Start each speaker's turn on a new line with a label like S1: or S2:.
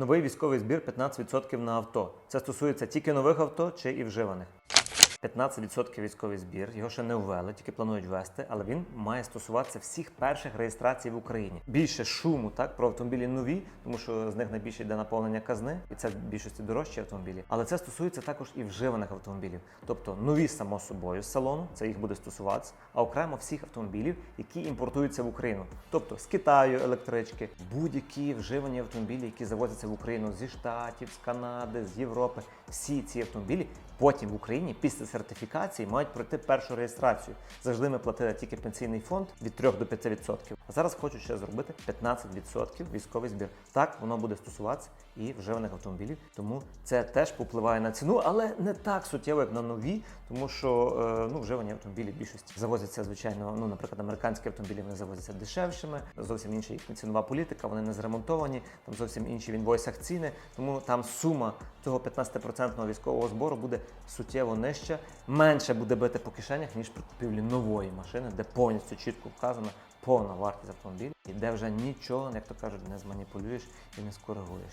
S1: новий військовий збір 15% на авто. Це стосується тільки нових авто чи і вживаних. 15% військовий збір, його ще не ввели, тільки планують ввести, але він має стосуватися всіх перших реєстрацій в Україні. Більше шуму так про автомобілі нові, тому що з них найбільше йде наповнення казни, і це в більшості дорожчі автомобілі. Але це стосується також і вживаних автомобілів, тобто нові само собою з салону, це їх буде стосуватися, а окремо всіх автомобілів, які імпортуються в Україну, тобто з Китаю електрички, будь-які вживані автомобілі, які завозяться в Україну зі штатів, з Канади, з Європи. Всі ці автомобілі потім в Україні після сертифікації мають пройти першу реєстрацію. Завжди ми платили тільки пенсійний фонд від 3 до 5%. А зараз хочуть ще зробити 15% військовий збір. Так воно буде стосуватися і вживаних автомобілів. Тому це теж попливає на ціну, але не так суттєво, як на нові, тому що е, ну, вживані автомобілі більшості завозяться, звичайно, ну, наприклад, американські автомобілі вони завозяться дешевшими, зовсім інша їхня цінова політика, вони не зремонтовані, там зовсім інші в інвойсах ціни. Тому там сума цього 15% військового збору буде суттєво нижче, менше буде бити по кишенях, ніж при купівлі нової машини, де повністю чітко вказана повна вартість автомобіля, і де вже нічого, як то кажуть, не зманіпулюєш і не скоригуєш.